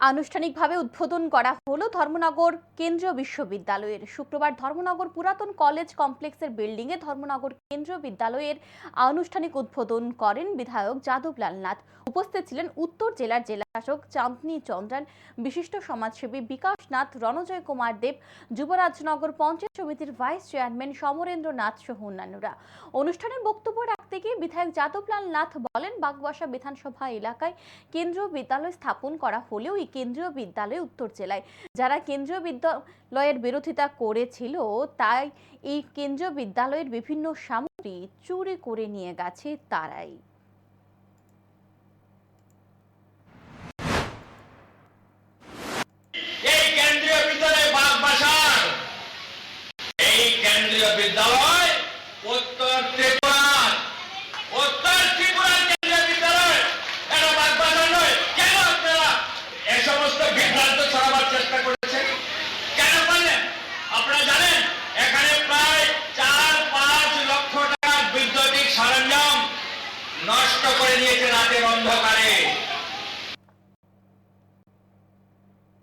আনুষ্ঠানিকভাবে উদ্বোধন করা হলো ধর্মনগর কেন্দ্রীয় বিশ্ববিদ্যালয়ের। শুক্রবার ধর্মনগর পুরাতন কলেজ কমপ্লেক্সের বিল্ডিংয়ে ধর্মনগর কেন্দ্রীয় বিদ্যালয়ের আনুষ্ঠানিক উদ্বোধন করেন বিধায়ক যাদবলাল নাথ। উপস্থিত ছিলেন উত্তর জেলার জেলাশাসক চাঁদনী চন্দ্রান, বিশিষ্ট সমাজসেবী বিকাশ নাথ, রণজয় কুমার দেব, যুবরাজনগর পঞ্চায়েত সমিতির ভাইস চেয়ারম্যান সমরেন্দ্র নাথ সহ অন্যান্যরা। অনুষ্ঠানে বক্তব্য থেকে বিধায়ক যাদবলাল নাথ বলেন, বাগবাসা বিধানসভা এলাকায় কেন্দ্রীয় বিদ্যালয় স্থাপন করা হলেও এই কেন্দ্রীয় বিদ্যালয় উত্তর জেলায়। যারা কেন্দ্রীয় বিদ্যালয়ের বিরোধিতা করেছিল, তাই এই কেন্দ্রীয় বিদ্যালয়ের বিভিন্ন সামগ্রী চুরি করে নিয়ে গেছে তারাই। কেন্দ্রীয় বিদ্যালয় নষ্ট করে নিয়েছে রাতের অন্ধকারে।